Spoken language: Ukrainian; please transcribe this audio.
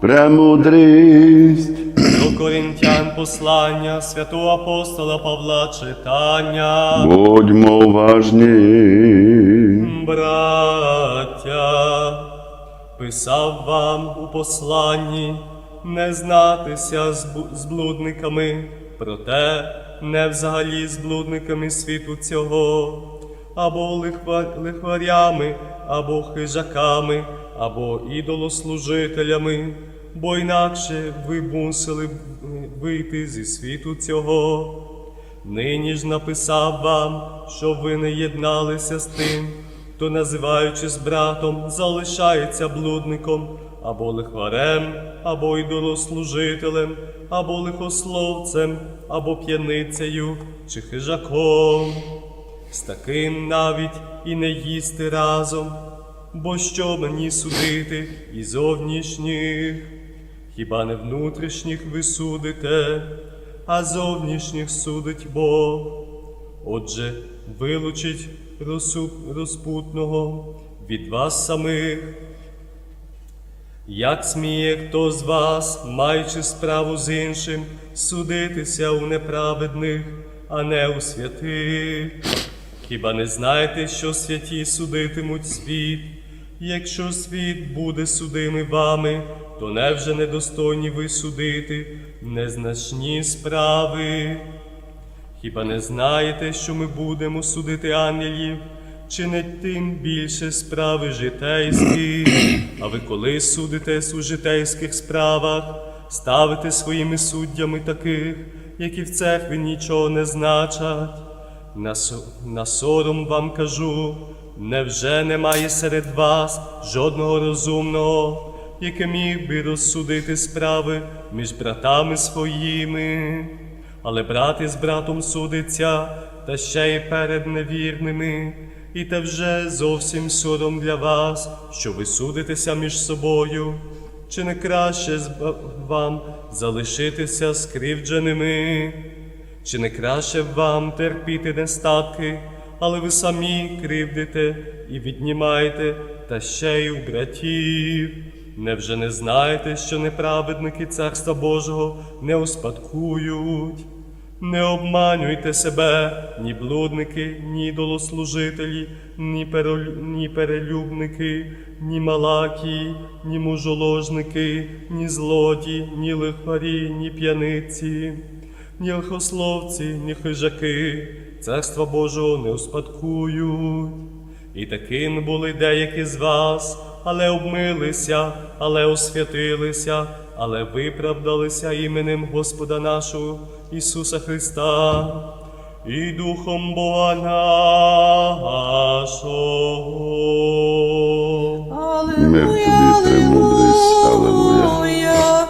Премудрість. До Корінтян послання святого апостола Павла читання. Будьмо уважні. Браття, писав вам у посланні не знатися з з блудниками, проте не взагалі з блудниками світу цього, або лихва- лихварями, або хижаками, або ідолослужителями, бо інакше ви мусили е, вийти зі світу цього. Нині ж написав вам, щоб ви не єдналися з тим, хто, називаючись братом, залишається блудником, або лихварем, або ідолослужителем, або лихословцем, або п'яницею чи хижаком. З таким навіть і не їсти разом, бо що мені судити і зовнішніх? Хіба не внутрішніх ви судите, а зовнішніх судить Бог. Отже, вилучить розсуд, розпутного від вас самих. Як сміє хто з вас, маючи справу з іншим, судитися у неправедних, а не у святих? Хіба не знаєте, що святі судитимуть світ? Якщо світ буде судимий вами, то невже недостойні ви судити незначні справи? Хіба не знаєте, що ми будемо судити ангелів, чи не тим більше справи житейські? А ви коли судите у житейських справах, ставите своїми суддями таких, які в церкві нічого не значать? На, на сором вам кажу, невже немає серед вас жодного розумного, який міг би розсудити справи між братами своїми? Але брат із братом судиться, та ще й перед невірними, і те вже зовсім сором для вас, що ви судитеся між собою. Чи не краще вам залишитися скривдженими? Чи не краще вам терпіти нестатки, але ви самі кривдите і віднімаєте, та ще й у братів? Невже не знаєте, що неправедники Царства Божого не успадкують? Не обманюйте себе, ні блудники, ні ідолослужителі, ні, ні перелюбники, ні малакі, ні мужоложники, ні злоді, ні лихварі, ні п'яниці, ні лихословці, ні хижаки, царства Божого не успадкують. І такими були деякі з вас, але обмилися, але освятилися, але виправдалися іменем Господа нашого Ісуса Христа і Духом Бога нашого. Мир тобі. Алілуя. Аллилуйя,